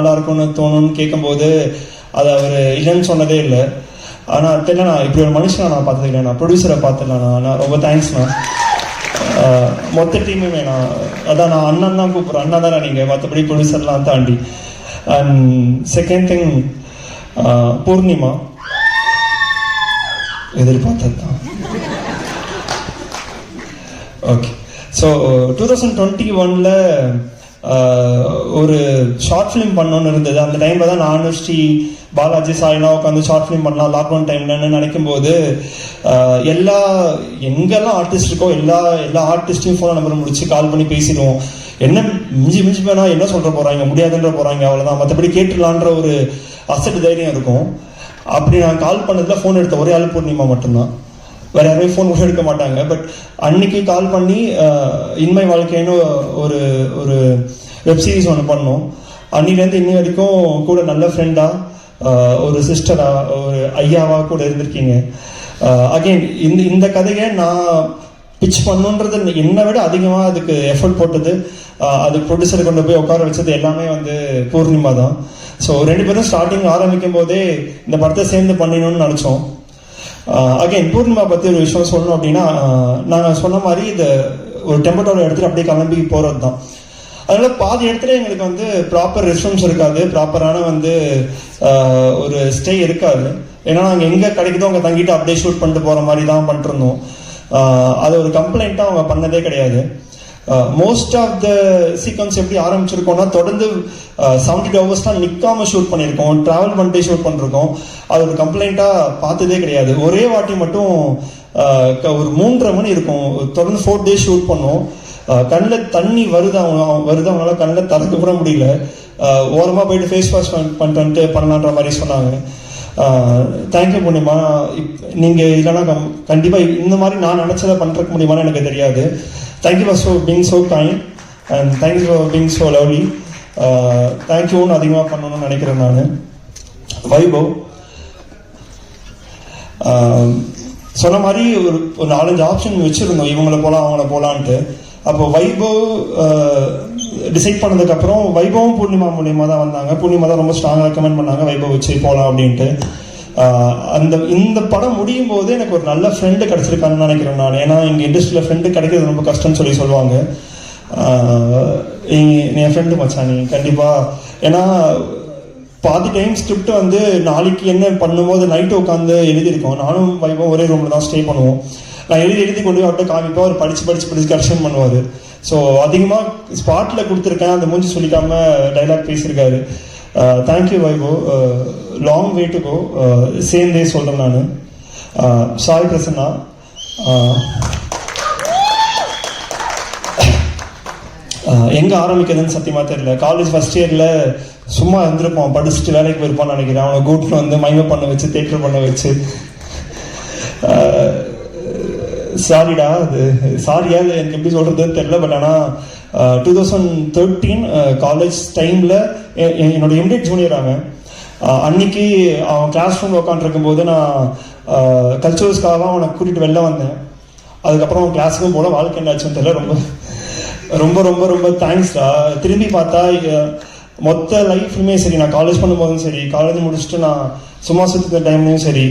நல்லா இருக்கும்னு தோணும்னு கேட்கும்போது அது அவர் இல்லைன்னு சொன்னதே இல்லை. ஆனால் தெரியலண்ணா இப்படி ஒரு மனுஷனை நான் பார்த்தது இல்லை நான் ப்ரொடியூசரை பார்த்துடலாண்ணா நான் ரொம்ப தேங்க்ஸ்ண்ணா மொத்த டீமுமே நான் அதான் நான் அண்ணன் தான் கூப்பிட்றேன். அண்ணா தானே நீங்கள் மற்றபடி ப்ரொடியூசர்லாம் தாண்டி. And second thing Poornima. எதிர்பார்த்தது தான். Okay so two thousand twenty ஒனில் ஒரு ஷார்ட் ஃபிலிம் பண்ணணும்னு இருந்தது. அந்த டைமில் தான் நானும் ஸ்ரீ பாலாஜி சாய்னா உட்காந்து ஷார்ட் ஃபிலிம் பண்ணலாம் லாக்டவுன் டைம்லன்னு நினைக்கும் போது எல்லா எங்கெல்லாம் ஆர்டிஸ்ட் இருக்கோ எல்லா எல்லா ஆர்டிஸ்டையும் ஃபோன் நம்பர் முடிச்சு கால் பண்ணி பேசிடுவோம். என்ன மிஞ்சி மிஞ்சி போனா என்ன சொல்கிற போகிறாங்க முடியாதுன்ற போகிறாங்க அவ்வளோதான் மற்றபடி கேட்டுடலான்ற ஒரு அசட்டு தைரியம் இருக்கும். அப்படி நான் கால் பண்ணதில் ஃபோன் எடுத்த ஒரே ஆள் பூர்ணிமா மட்டும்தான். வேற யாருமே ஃபோன் கூட எடுக்க மாட்டாங்க. பட் அன்னைக்கு கால் பண்ணி இன்மை வாழ்க்கைன்னு ஒரு ஒரு வெப்சீரிஸ் ஒன்று பண்ணோம். அன்னிலேருந்து இன்னி வரைக்கும் கூட நல்ல ஃப்ரெண்டாக ஒரு சிஸ்டராக ஒரு ஐயாவாக கூட இருந்திருக்கீங்க. அகைன் இந்த இந்த கதையை நான் பிச் பண்ணுன்றது என்னை விட அதிகமாக அதுக்கு எஃபர்ட் போட்டது அது ப்ரொடியூசர் கொண்டு போய் உட்கார வச்சது எல்லாமே வந்து பூர்ணிமா தான் ஸோ ரெண்டு பேரும் ஸ்டார்டிங் ஆரம்பிக்கும் போதே இந்த படத்தை சேர்ந்து பண்ணிடணும்னு நினச்சோம். Uh, அகைன் பூர்ணிமா பற்றி ஒரு விஷயம் சொல்லணும் அப்படின்னா uh, நாங்கள் சொன்ன மாதிரி இந்த ஒரு டெம்பட்டோட இடத்துல அப்படியே கிளம்பி போகிறது தான் அதனால் பாதி இடத்துல எங்களுக்கு வந்து ப்ராப்பர் ரெஸ்ட்ரூம்ஸ் இருக்காது. ப்ராப்பரான வந்து uh, ஒரு ஸ்டே இருக்காது. ஏன்னா நாங்கள் எங்கே கிடைக்குதோ அங்கே தங்கிட்டு அப்படியே ஷூட் பண்ணிட்டு போகிற மாதிரி தான் பண்ணிட்டுருந்தோம் அது ஒரு கம்ப்ளைண்ட்டாக அவங்க பண்ணதே கிடையாது. மோஸ்ட் ஆஃப் த சீக்வன்ஸ் எப்படி ஆரம்பிச்சிருக்கோம்னா தொடர்ந்து செவன்டி டூ ஹவர்ஸ் தான் நிற்காம ஷூட் பண்ணியிருக்கோம். ட்ராவல் பண்ணிட்டு ஷூட் பண்ணிருக்கோம். அது ஒரு கம்ப்ளைண்ட்டாக பார்த்ததே கிடையாது. ஒரே வாட்டி மட்டும் uh, க- ஒரு மூன்றரை மணி இருக்கும். தொடர்ந்து ஃபோர் டேஸ் ஷூட் பண்ணோம். Uh, கண்ணில் தண்ணி வருதா வருது அவங்களால கண்ணில் திறக்க கூட முடியல. Uh, ஓரமாக போயிட்டு ஃபேஸ் வாஷ் பண்ணிட்டு பண்ணலான்ற மாதிரி சொன்னாங்க. தேங்க்யூ பூர்ணிமா இப்- நீங்கள் இல்லைன்னா கம் கண்டிப்பாக இந்த மாதிரி நான் நினச்சதை பண்ணுறதுக்கு முடியுமான்னு எனக்கு தெரியாது. Thank you for so being so kind and thank you for being so lovely தேங்க்யூன்னு அதிகமாக பண்ணணும்னு நினைக்கிறேன் நான். வைபவ் um, சொன்ன மாதிரி ஒரு ஒரு நாலஞ்சு ஆப்ஷன் வச்சுருந்தோம். இவங்கள போகலாம் அவங்கள போகலான்ட்டு அப்போ வைபவ் டிசைட் uh, பண்ணதுக்கப்புறம் வைபவும் பூர்ணிமா மூலியமாக தான் வந்தாங்க. பூர்ணிமா தான் ரொம்ப ஸ்ட்ராங்காக ரெக்கமெண்ட் பண்ணாங்க. வைபவ் வச்சு போகலாம் அப்படின்ட்டு. அந்த இந்த படம் முடியும் போது எனக்கு ஒரு நல்ல ஃப்ரெண்டு கிடச்சிருக்கான்னு நினைக்கிறேன் நான். ஏன்னா எங்கள் இண்டஸ்ட்ரியில் ஃப்ரெண்டு கிடைக்கிறது ரொம்ப கஷ்டம்னு சொல்லி சொல்லுவாங்க. என் ஃப்ரெண்டு மச்சான் நீ கண்டிப்பாக ஏன்னா பாதி டைம் ஸ்கிரிப்ட் வந்து நாளைக்கு என்ன பண்ணும்போது நைட்டு உட்காந்து எழுதியிருக்கோம். நானும் வைபவம் ஒரே ரூமில் தான் ஸ்டே பண்ணுவோம். நான் எழுதி எழுதி கொண்டு போய் அவர்கிட்ட காமிப்போம் அவர் படித்து படித்து படித்து கரெக்ஷன் பண்ணுவார். ஸோ அதிகமாக ஸ்பாட்டில் கொடுத்துருக்கேன். அந்த மூஞ்சி சொல்லிக்காமல் டைலாக் பேசியிருக்காரு. Thank you Vaiko long way to go சேர்ந்தே சொல்கிறேன் நான். சாய் பிரசன்னா எங்கே ஆரம்பிக்கிறதுன்னு சத்தியமாக தெரியல. காலேஜ் ஃபஸ்ட் இயரில் சும்மா இருந்திருப்போம். படிச்சுட்டு வேலைக்கு போயிருப்பான்னு நினைக்கிறேன். அவனை கூட்டில் வந்து மைமை பண்ண வச்சு தேட்டர் பண்ண வச்சு. Uh, சாரிடா அது சாரியா அது எனக்கு எப்படி சொல்றதுன்னு தெரியல பட் ஆனால் டூ தௌசண்ட் தேர்ட்டீன் காலேஜ் டைமில் என்னோட எம்டெக் ஜூனியர் அவன் அன்னைக்கு அவன் கிளாஸ் ரூமில் உட்காந்துருக்கும் போது நான் கல்ச்சுரல்ஸ்க்காக அவனை கூட்டிகிட்டு வெளில வந்தேன். அதுக்கப்புறம் அவன் கிளாஸுக்கும் போல வாழ்க்கை என்னாச்சுன்னு தெரியல ரொம்ப ரொம்ப ரொம்ப ரொம்ப தேங்க்ஸ்டா திரும்பி பார்த்தா மொத்த லைஃப்லையுமே சரி நான் காலேஜ் பண்ணும்போதும் சரி காலேஜ் முடிச்சுட்டு நான் சும்மா சுற்றுக்கிற டைம்லையும் சரி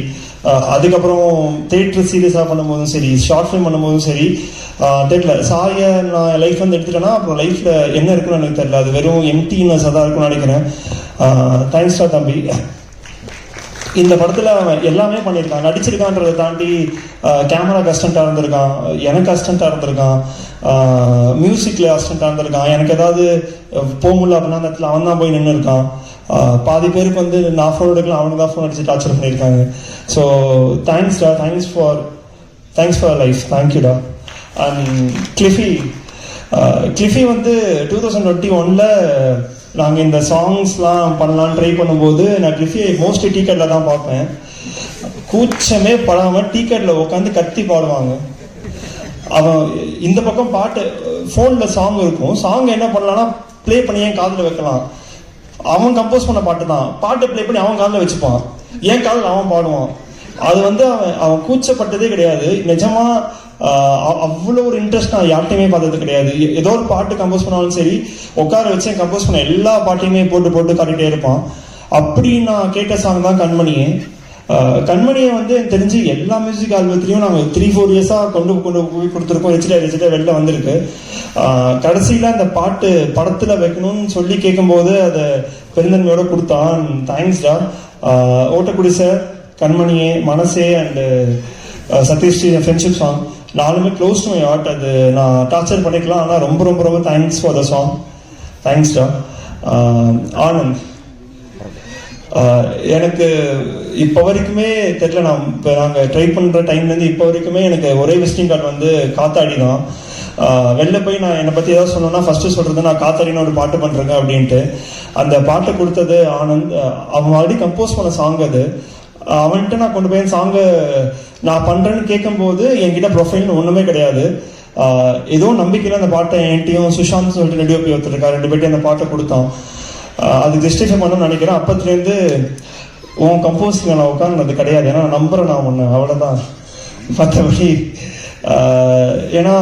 அதுக்கப்புறம் தேட்டர் சீரியஸாக பண்ணும்போதும் சரி ஷார்ட் ஃபிலிம் பண்ணும்போதும் சரி தெரியல. சாய நான் லைஃப் வந்து எடுத்துட்டேன்னா அப்புறம் லைஃப்பில் என்ன இருக்குன்னு எனக்கு தெரியல. அது வெறும் எம்டினஸாக தான் இருக்கும்னு நினைக்கிறேன். தேங்க்ஸ்டா தம்பி. இந்த படத்தில் அவன் எல்லாமே பண்ணியிருக்கான். நடிச்சிருக்கான்றதை தாண்டி கேமரா கஸ்டண்ட்டாக இருந்திருக்கான். எனக்கு கஸ்டண்ட்டாக இருந்திருக்கான். மியூசிக்கில் அசிஸ்டண்டா இருந்திருக்கான். எனக்கு ஏதாவது போக முடியல அப்படின்னா அந்த இடத்துல அவன் தான் போய் நின்று இருக்கான் பாதி பேருக்கு வந்து நான் ஃபோன் எடுக்கலாம் அவனுக்கு தான் ஃபோன் அடிச்சு டார்ச்சர் பண்ணியிருக்காங்க. So தேங்க்ஸ்டா thanks for thanks for life தேங்க்யூடா and கிளிஃபி கிளிஃபி வந்து டூ தௌசண்ட் டுவெண்ட்டி ஒன்ல நாங்கள் இந்த சாங்ஸ்லாம் பண்ணலாம்னு ட்ரை பண்ணும்போது நான் கிளிஃபியை மோஸ்ட்லி டீக்கெட்டில் தான் பார்ப்பேன். கூச்சமே படாமல் டீக்கெட்டில் உட்காந்து கத்தி பாடுவாங்க. அவன் இந்த பக்கம் பாட்டு ஃபோனில் சாங் இருக்கும். சாங் என்ன பண்ணலாம்னா ப்ளே பண்ணி காதில் வைக்கலாம். அவன் கம்போஸ் பண்ண பாட்டு தான் பாட்டை ப்ளே பண்ணி அவன் காதில் வச்சுப்பான். என் காதில் அவன் பாடுவான். அது வந்து அவன் அவன் கூச்சப்பட்டதே கிடையாது. நிஜமா அவ்வளோ ஒரு இன்ட்ரெஸ்ட் நான் யார்ட்டையுமே பார்த்தது கிடையாது. ஏதோ ஒரு பாட்டு கம்போஸ் பண்ணாலும் சரி உட்கார வச்சு கம்போஸ் பண்ண எல்லா பாட்டையுமே போட்டு போட்டு காட்டிகிட்டே இருப்பான். அப்படி நான் கேட்ட சாங் தான் கண்மணியே. கண்மணியை வந்து எனக்கு தெரிஞ்சு எல்லா மியூசிக் ஆல்பத்திலையும் நாங்கள் த்ரீ ஃபோர் இயர்ஸாக கொண்டு கொண்டு போய் கொடுத்துருக்கோம். வச்சுட்டு வச்சுட்டு வெளில வந்திருக்கு. கடைசியில் அந்த பாட்டு படத்தில் வைக்கணும்னு சொல்லி கேட்கும்போது அதை பெருந்தன்மையோட கொடுத்தான். தேங்க்ஸ்டா ஓட்டக்குடி சார் கண்மணியே மனசே அண்டு சதீஷ் ஃப்ரெண்ட்ஷிப் சாங் நாலுமே க்ளோஸ் டு மை ஹார்ட் அது நான் டார்ச்சர் பண்ணிக்கலாம். ஆனால் ரொம்ப ரொம்ப ரொம்ப தேங்க்ஸ் ஃபார் த சாங் தேங்க்ஸ்டா ஆனந்த். எனக்கு இப்போ வரைக்குமே தெரில நான் இப்போ நாங்கள் ட்ரை பண்ணுற டைம்லேருந்து இப்போ வரைக்குமே எனக்கு ஒரே விசிட்டிங் கார்டு வந்து காத்தாடி தான் வெளில போய் நான் என்னை பற்றி ஏதாவது சொன்னோன்னா ஃபஸ்ட்டு சொல்கிறது நான் காத்தாடின்னு ஒரு பாட்டு பண்ணுறேங்க அப்படின்ட்டு. அந்த பாட்டை கொடுத்தது ஆனந்த் அவன் ஆல்ரெடி கம்போஸ் பண்ண சாங் அது. அவன்கிட்ட நான் கொண்டு போய் சாங்கை நான் பண்ணுறேன்னு கேட்கும்போது என்கிட்ட ப்ரொஃபைல்னு ஒன்றுமே கிடையாது. ஏதோ நம்பிக்கையில் அந்த பாட்டை என்கிட்டையும் சுஷாந்த் சொல்லிட்டு ரெடியோ போய் ஒருத்தருக்கா ரெண்டு பேர்ட்டையும் அந்த பாட்டை கொடுத்தான். அது ஜஸ்டிஃபை பண்ணணும்னு நினைக்கிறேன். அப்பத்துலேருந்து உன் கம்போஸில் நான் உட்காந்துனது கிடையாது. ஏன்னா நான் நம்புறேன் நான் ஒன்று அவ்வளோதான் மற்றபடி ஏன்னா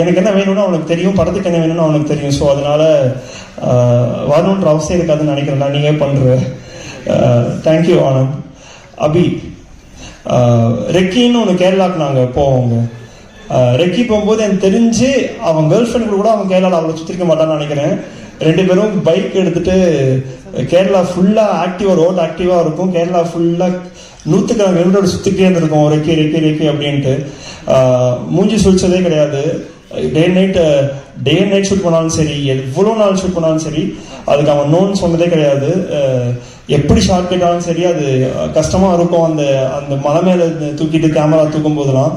எனக்கு என்ன வேணும்னு அவனுக்கு தெரியும். படத்துக்கு என்ன வேணும்னு அவனுக்கு தெரியும். ஸோ அதனால வரணுன்ற அவசியம் இருக்காதுன்னு நினைக்கிறேன். நான் நீங்கள் பண்ணுற தேங்க்யூ ஆனந்த். அபி ரெக்கின்னு ஒன்று கேரளாக்கு நாங்கள் போவோங்க. ரெக்கி போகும்போது எனக்கு தெரிஞ்சு அவன் கேர்ள் ஃப்ரெண்ட் கூட அவன் கேரளாவில் அவ்வளோ சுற்றிருக்க மாட்டான்னு நினைக்கிறேன். ரெண்டு பேரும் பைக் எடுத்துட்டு கேரளா ஃபுல்லாக ஆக்டிவாக ரோட் ஆக்டிவாக இருக்கும். கேரளா ஃபுல்லாக நூற்றுக்கணக்கான கிலோமீட்டர் சுற்றிக்கிட்டே இருந்திருக்கும் ரெக்கி ரெக்கி ரெக்கி அப்படின்ட்டு. மூஞ்சி சுழிச்சதே கிடையாது. Day night day night shoot பண்ணாலும் சரி எவ்வளோ நாள் ஷூட் பண்ணாலும் சரி அதுக்கு அவன் நோன் சொன்னதே கிடையாது. எப்படி ஷார்ட் கேட்டாலும் சரி அது கஷ்டமா இருக்கும். அந்த அந்த மலை மேலே தூக்கிட்டு கேமரா தூக்கும் போதெல்லாம்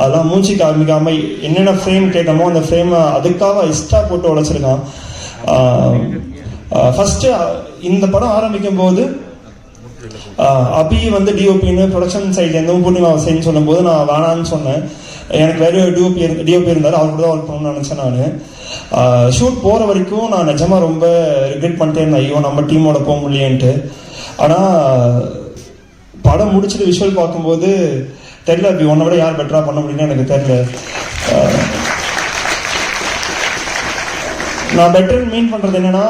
அதெல்லாம் மூச்சு காமிக்காம என்னென்ன ஃப்ரேம் கேட்டோமோ அந்த ஃப்ரேமை அதுக்காக எக்ஸ்ட்ரா போட்டு உடைச்சிருக்கான். ஃபஸ்ட்டு இந்த படம் ஆரம்பிக்கும் போது அபி வந்து டிஓபின்னு ப்ரொடக்ஷன் சைட்லேருந்து பூர்ணிமா செய்யன்னு சொல்லும்போது நான் வேணான்னு சொன்னேன். எனக்கு வேற டிஓபி டிஓபி இருந்தார் அவர் கூட ஒர்க் பண்ணணும்னு நினச்சேன் நான். ஷூட் போகிற வரைக்கும் நான் நிஜமாக ரொம்ப ரிக்ரெட் பண்ணிட்டே இருந்தேன் ஐயோ நம்ம டீமோட போக முடியலேன்ட்டு. ஆனால் படம் முடிச்சுட்டு விஷுவல் பார்க்கும்போது தெரியல அப்படி உன்னை விட யார் பெட்டராக பண்ண முடியும்னு எனக்கு தெரியல. நான் பெட்டர் மீன் பண்றது என்னன்னா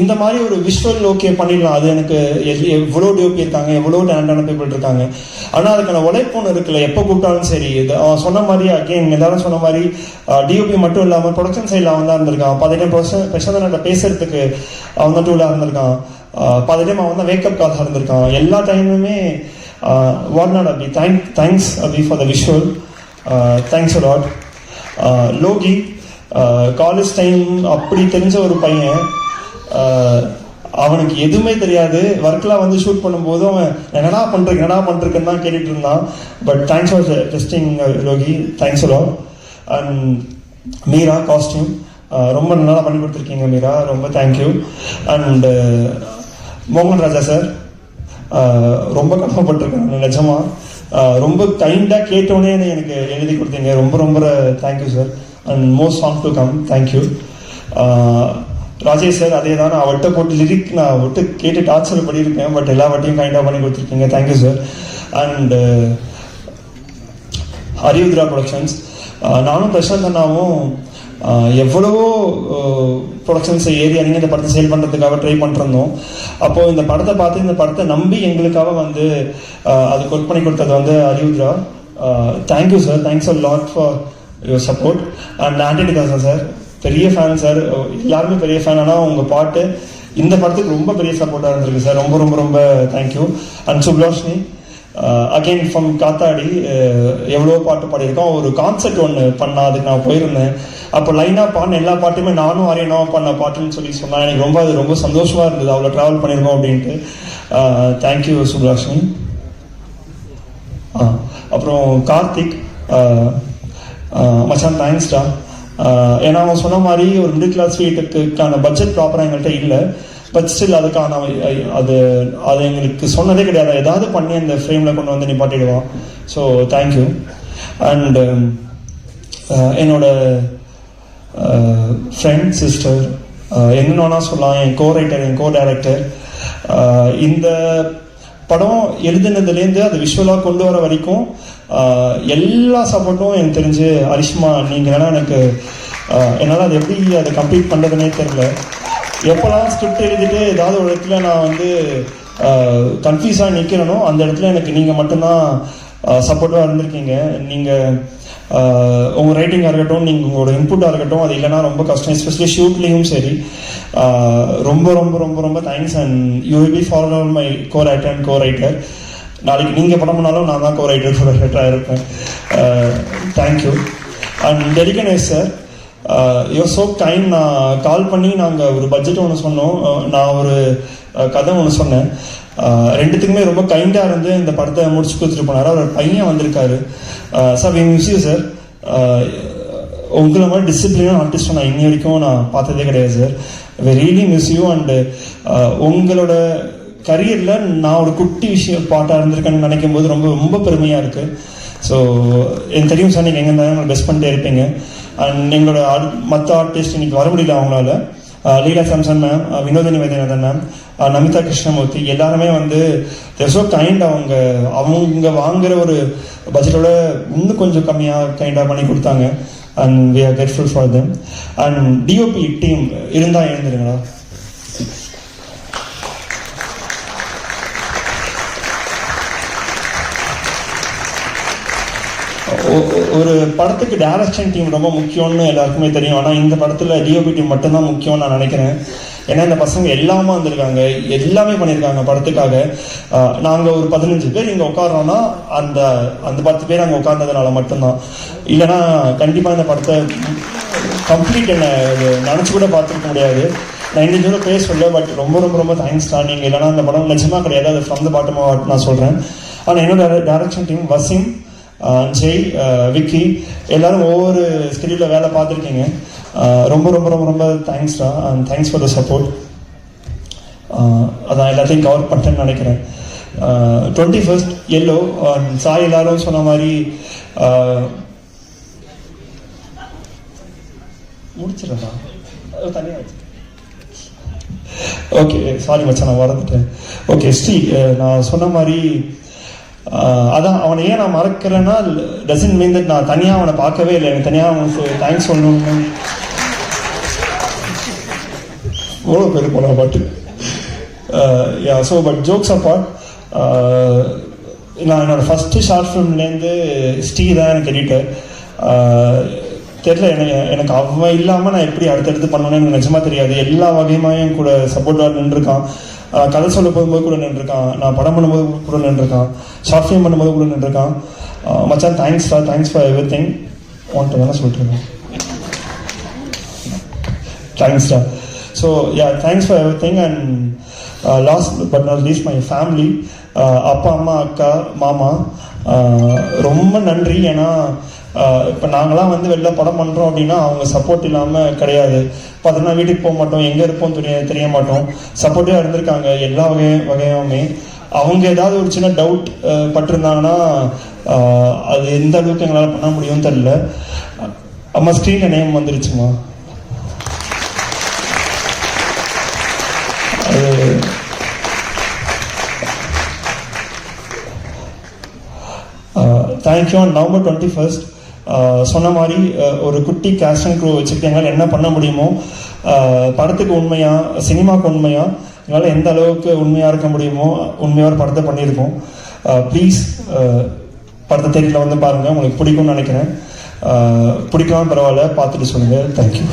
இந்த மாதிரி ஒரு விஷுவல் ஓகே பண்ணிடலாம். அது எனக்கு எவ்வளோ டிஓபி இருக்காங்க எவ்வளோ டேலண்டான பீப்புள் இருக்காங்க. ஆனால் அதுக்கான உழைப்பு ஒன்று இருக்குல்ல எப்போ கூப்பிட்டாலும் சரி. இது அவன் சொன்ன மாதிரி அகெயின் எல்லாரும் சொன்ன மாதிரி டிஓபி மட்டும் இல்லாமல் ப்ரொடக்ஷன் சைடில் அவன் தான் இருந்திருக்கான். பதினேழு பர்சன்ட் பிரசாந்தன் பேசுறதுக்கு அவன் தான் டூலாக இருந்திருக்கான். பாதி டைம் அவன் தான் வேக்கப் காலாக இருந்திருக்கான். எல்லா டைமுமே what not Abhi thank thanks Abhi for the visual thanks lot Loki college time அப்படி தெரிஞ்ச ஒரு பையன் அவனுக்கு எதுவுமே தெரியாது. ஒர்க்லாம் வந்து ஷூட் பண்ணும்போது அவன் என்னடா பண்ணுறேன் என்னடா பண்றேன்னு தான் கேட்டுட்டு இருந்தான். But thanks for testing Loki thanks lot and Meera costume ரொம்ப நல்லா பண்ணி கொடுத்துருக்கீங்க மீரா. ரொம்ப தேங்க்யூ அண்ட் மோகன் ராஜா சார் ரொம்ப கஷ்டப்பட்டிருக்கேன் நிஜமா. ரொம்ப கைண்டாக கேட்டோன்னே எனக்கு எழுதி கொடுத்தீங்க. ரொம்ப ரொம்ப thank you sir and most song to come thank you Rajesh sir அதே தான். நான் அவர்கிட்ட போட்டு லிரிக் நான் அவர்கிட்ட கேட்டு டார்ச்சர் பண்ணியிருக்கேன் பட் எல்லா வாட்டியும் கைண்டாக பண்ணி கொடுத்துருக்கீங்க. Thank you sir and Hariyudra productions நானும் பிரசாந்த் அண்ணாவும் uh, எவ்வளவோ uh, ப்ரொடக்ஷன்ஸ் ஏறி இறங்கி இந்த படத்தை சேல் பண்ணுறதுக்காக ட்ரை பண்ணிருந்தோம் அப்போது இந்த படத்தை பார்த்து இந்த படத்தை நம்பி எங்களுக்காக வந்து uh, அது ஒர்க் பண்ணி கொடுத்தது வந்து Ariyudra thank you sir thanks a lot for your support and Antony Dasan sir பெரிய ஃபேன் சார் எல்லாருமே பெரிய ஃபேன் ஆனால் உங்கள் பாட்டு இந்த படத்துக்கு ரொம்ப பெரிய சப்போர்ட்டாக இருந்திருக்கு சார் ரொம்ப ரொம்ப ரொம்ப தேங்க்யூ அண்ட் சுப்லாஷ்னி அகைன் ஃப்ரம் காத்தாடி எவ்வளோ பாட்டு பாடியிருக்கோம். ஒரு கான்செர்ட் ஒன்று பண்ணா அதுக்கு நான் போயிருந்தேன். அப்போ லைனாக பாடின எல்லா பாட்டுமே நானும் அரியனாவும் பண்ண பாட்டுன்னு சொல்லி சொன்னேன் எனக்கு ரொம்ப அது ரொம்ப சந்தோஷமாக இருந்தது. அவ்வளோ ட்ராவல் பண்ணியிருக்கோம் அப்படின்ட்டு. தேங்க்யூ சுப்லாஷ்மி ஆ, அப்புறம் கார்த்திக் uh, Uh, மச்சான் தேங்க்ஸ்டா uh, ஏன்னா அவன் சொன்ன மாதிரி ஒரு மிடில் கிளாஸ் வீட்டுக்கான பட்ஜெட் ப்ராப்பராக எங்கள்கிட்ட இல்லை. பட் ஸ்டில் அதுக்கான அது அது எங்களுக்கு சொன்னதே கிடையாது. ஏதாவது பண்ணி அந்த ஃப்ரேமில் கொண்டு வந்து நிப்பாட்டிடுவான் so thank you and um, uh, என்னோட ஃப்ரெண்ட் சிஸ்டர் என்ன சொல்லலாம். என் கோ ரைட்டர் என் கோ டைரக்டர் இந்த படம் எழுதுனதுலேருந்து அது விஷுவலாக கொண்டு வர வரைக்கும் எல்லா சப்போர்ட்டும் எனக்கு தெரிஞ்சு அரிஷ்மா நீங்கள் வேணால் எனக்கு என்னால் அது எப்படி அதை கம்ப்ளீட் பண்ணுறதுனே தெரில எப்போல்லாம் ஸ்கிரிப்ட் எழுதிட்டு ஏதாவது ஒரு இடத்துல நான் வந்து கன்ஃபியூஸாக நிற்கிறேனோ அந்த இடத்துல எனக்கு நீங்கள் மட்டும்தான் சப்போர்ட்டாக இருந்திருக்கீங்க. நீங்கள் உங்கள் ரைட்டிங்காக இருக்கட்டும் நீங்கள் உங்களோட இன்புட்டாக இருக்கட்டும் அது இல்லைனா ரொம்ப கஷ்டம் எஸ்பெஷலி ஷூட்லேயும் சரி. ரொம்ப ரொம்ப ரொம்ப ரொம்ப thanks and you will be follow my co writer and co writer நாளைக்கு நீங்கள் படம் பண்ணாலும் நான் தான் கோ ரைட்டர் கோ ரைட்டராக இருப்பேன் தேங்க்யூ அண்ட் டெலிகனேஸ் சார் யூர் சோ கைண்ட் நான் கால் பண்ணி நாங்கள் ஒரு பட்ஜெட் ஒன்று சொன்னோம். நான் ஒரு கதை ஒன்று சொன்னேன். ரெண்டுத்துக்குமே ரொம்ப கைண்டாக இருந்து இந்த படத்தை முடிச்சு கொடுத்துட்டு போனார். அவர் பையன் வந்திருக்காரு. Sir we miss sir. உங்களை மாதிரி டிசிப்ளினாக ஆர்டிஸ்ட் நான் இன்னி வரைக்கும் நான் பார்த்ததே கிடையாது சார். வெ ரியலி மிஸ் யூ அண்டு உங்களோட கரியரில் நான் ஒரு குட்டி விஷயம் பாட்டாக இருந்திருக்கேன்னு நினைக்கும் போது ரொம்ப ரொம்ப பெருமையாக இருக்குது ஸோ எனக்கு தெரியும் சார் நீங்கள் எங்கே இருந்தாலும் பெஸ்ட் பண்ணிட்டே இருப்பீங்க. அண்ட் எங்களோட மற்ற ஆர்டிஸ்ட் இன்னைக்கு வர முடியல அவங்களால. லீலா சாம்சன் மேம் வினோதினி வேதநாதன் மேம் நமிதா கிருஷ்ணமூர்த்தி எல்லாருமே வந்து தேர் ஸோ கைண்ட் அவங்க. அவங்க வாங்குற ஒரு பட்ஜெட்டோட இன்னும் கொஞ்சம் கம்மியாக கைண்டாக பண்ணி கொடுத்தாங்க. And we are grateful for them and DOP team இருந்தால் எழுந்துருங்களா ஒரு படத்துக்கு டைரக்ஷன் டீம் ரொம்ப முக்கியம்னு எல்லாருக்குமே தெரியும். ஆனால் இந்த படத்தில் டிஓபி டீம் மட்டும்தான் முக்கியம்னு நான் நினைக்கிறேன். ஏன்னா இந்த பசங்க எல்லாமே வந்திருக்காங்க. எல்லாமே பண்ணியிருக்காங்க படத்துக்காக. நாங்கள் ஒரு பதினஞ்சு பேர் இங்கே உட்காடுறோன்னா அந்த அந்த பத்து பேர் அங்கே உட்கார்ந்ததுனால மட்டும்தான். இல்லைன்னா கண்டிப்பாக இந்த படத்தை கம்ப்ளீட் என்ன நினச்சி கூட பார்த்துருக்க முடியாது. நான் இன்னைக்கு கூட சொல்ல பட் ரொம்ப ரொம்ப ரொம்ப தேங்க்ஸ் தான் நீங்கள் இல்லைன்னா அந்த படம் நிஜமாக கிடையாது. அது ஃப்ரம் த பாட்டமாக நான் சொல்கிறேன் ஆனால் என்னோட டேரக்ஷன் டீம் வசிம் ஜெய் விக்கி எல்லாரும் ஒவ்வொரு ஸ்டெடியூலில் வேலை பார்த்துருக்கீங்க. ரொம்ப ரொம்ப ரொம்ப ரொம்ப தேங்க்ஸ் தான் and thanks for the support அதான் எல்லாத்தையும் கவர் பண்ணிட்டேன்னு நினைக்கிறேன். டுவெண்ட்டி ஃபர்ஸ்ட் எல்லோ சாய் எல்லாரும் சொன்ன மாதிரி முடிச்சிடலாம் தனியாக வச்சு. ஓகே சாரி மச்சான் நான் வரந்துட்டேன் ஓகே ஸ்ரீ நான் சொன்ன மாதிரி அதான் அவனை ஏன் நான் மறக்கிறேன்னா டசன்ட் மீன் தட் நான் தனியாக அவனை பார்க்கவே இல்லை. எனக்கு தனியாக அவனுக்கு தேங்க்ஸ் சொல்லணும் எவ்வளோ பேர் போன பாட்டு. Yeah so but jokes apart நான் என்னோடய ஃபஸ்ட்டு ஷார்ட் ஃபிலிம்லேருந்து ஸ்ரீ தான் எனக்கு எடிட்டர் தெரியல எனக்கு எனக்கு அவன் இல்லாமல் நான் எப்படி அடுத்தடுத்து பண்ணணும்னு எனக்கு நிஜமாக தெரியாது. எல்லா வகையுமே என் கூட சப்போர்ட்டாக நின்றுருக்கான். கதை சொல்ல போகும்போது கூட நின்றுருக்கான். நான் படம் பண்ணும்போது கூட நின்றுருக்கான். ஷார்ட் ஃபிலிம் பண்ணும்போது கூட நின்றுருக்கான். மச்சான் thanks for thanks for everything உன்ட்டு வேணால் சொல்லிட்டுருக்கேன் thanks sir so yeah thanks for everything and last but not least my family அப்பா அம்மா அக்கா மாமா ரொம்ப நன்றி. ஏன்னா இப்போ நாங்களாம் வந்து வெளில படம் பண்ணுறோம் அப்படின்னா அவங்க சப்போர்ட் இல்லாமல் கிடையாது. பார்த்தோம்னா வீட்டுக்கு போக மாட்டோம். எங்கே இருப்போம் தெரிய தெரிய மாட்டோம். சப்போர்ட்டிவாக இருந்திருக்காங்க எல்லா வகை வகையுமே அவங்க ஏதாவது ஒரு சின்ன டவுட் பட்டிருந்தாங்கன்னா அது எந்த அளவுக்கு எங்களால் பண்ண முடியும்னு தெரியல. அம்மா ஸ்க்ரீனில் நேம் வந்துருச்சுமா? அது thank you on November twenty first சொன்ன மாதிரி ஒரு குட்டி கேஷ் அண்ட் க்ரூ வச்சுக்கிட்டு எங்களால் என்ன பண்ண முடியுமோ படத்துக்கு உண்மையாக சினிமாவுக்கு உண்மையாக எங்களால் எந்த அளவுக்கு உண்மையாக இருக்க முடியுமோ உண்மையாக ஒரு படத்தை பண்ணியிருக்கோம். ப்ளீஸ் படத்தை தேடியில் வந்து பாருங்கள் உங்களுக்கு பிடிக்கும்னு நினைக்கிறேன். பிடிக்காம பரவாயில்ல. பார்த்துட்டு சொல்லுங்கள் தேங்க்யூ